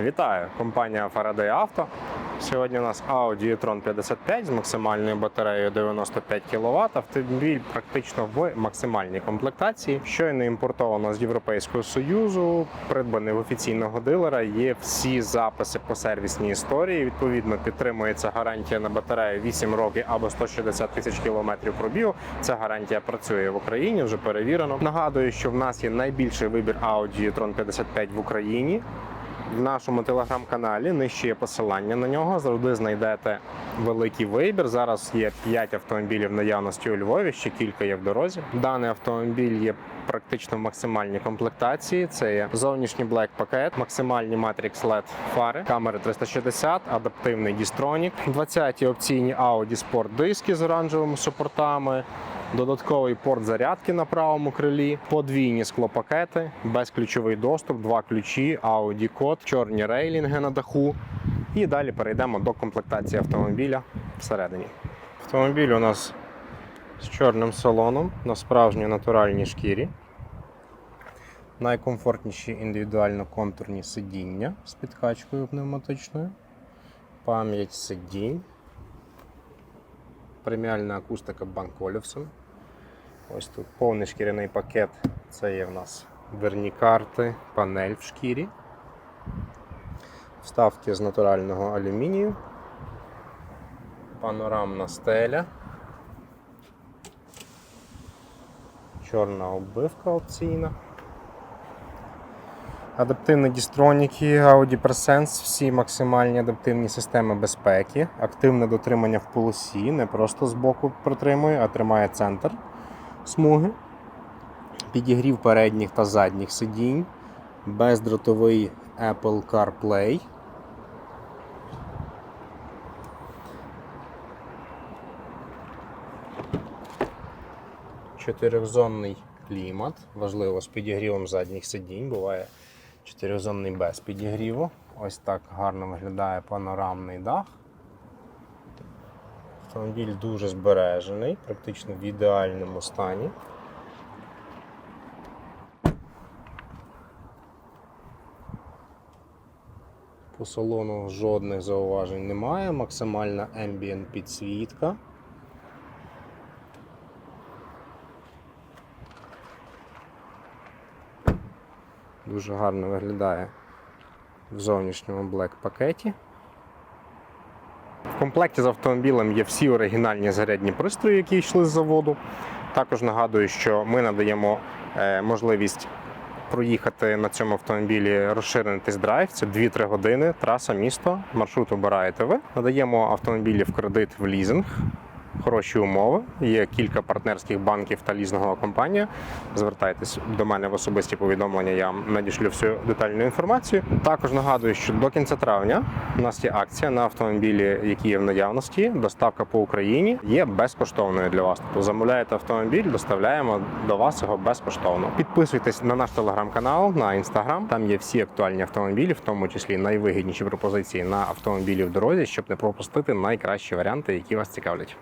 Вітаю! Компанія Faraday Auto. Сьогодні у нас Audi e-tron 55 з максимальною батареєю 95 кВт. Автомобіль практично в максимальній комплектації. Щойно імпортовано з Європейського Союзу, придбаний в офіційного дилера. Є всі записи по сервісній історії. Відповідно, підтримується гарантія на батарею 8 років або 160 тисяч кілометрів пробігу. Ця гарантія працює в Україні, вже перевірено. Нагадую, що в нас є найбільший вибір Audi e-tron 55 в Україні. В нашому телеграм-каналі нижче є посилання на нього. Завжди знайдете великий вибір. Зараз є 5 автомобілів наявності у Львові, ще кілька є в дорозі. Даний автомобіль є практично в максимальній комплектації. Це є зовнішній блек пакет, максимальні Matrix LED фари, камери 360, адаптивний дістронік, 20-ті опційні Audi Sport диски з оранжевими супортами. Додатковий порт зарядки на правому крилі, подвійні склопакети, безключовий доступ, два ключі, Audi код, чорні рейлінги на даху. І далі перейдемо до комплектації автомобіля всередині. Автомобіль у нас з чорним салоном на справжній натуральній шкірі. Найкомфортніші індивідуально контурні сидіння з підкачкою пневматичною, пам'ять сидінь, преміальна акустика Bank Olufsen. Ось тут повний шкіряний пакет. Це є в нас дверні карти, панель в шкірі. Вставки з натурального алюмінію. Панорамна стеля. Чорна оббивка опційна. Адаптивні дістроніки, Audi Presense, всі максимальні адаптивні системи безпеки, активне дотримання в полосі, не просто збоку протримує, а тримає центр смуги, підігрів передніх та задніх сидінь, бездротовий Apple CarPlay. Чотирьохзонний клімат, важливо з підігрівом задніх сидінь. Буває чотирьохзонний без підігріву. Ось так гарно виглядає панорамний дах. Автомобіль дуже збережений, практично в ідеальному стані. По салону жодних зауважень немає. Максимальна ambient підсвітка. Дуже гарно виглядає в зовнішньому блек пакеті. В комплекті з автомобілем є всі оригінальні зарядні пристрої, які йшли з заводу. Також нагадую, що ми надаємо е, можливість проїхати на цьому автомобілі розширений тест-драйв. Це 2-3 години, траса, місто, маршрут обираєте ви. Надаємо автомобілі в кредит в лізинг. Хороші умови. Є кілька партнерських банків та лізного компанія. Звертайтесь до мене в особисті повідомлення, я вам надішлю всю детальну інформацію. Також нагадую, що до кінця травня у нас є акція на автомобілі, які є в наявності. Доставка по Україні є безкоштовною для вас. Тобто замовляєте автомобіль, доставляємо до вас його безкоштовно. Підписуйтесь на наш телеграм-канал, на інстаграм. Там є всі актуальні автомобілі, в тому числі найвигідніші пропозиції на автомобілі в дорозі, щоб не пропустити найкращі варіанти, які вас цікавлять.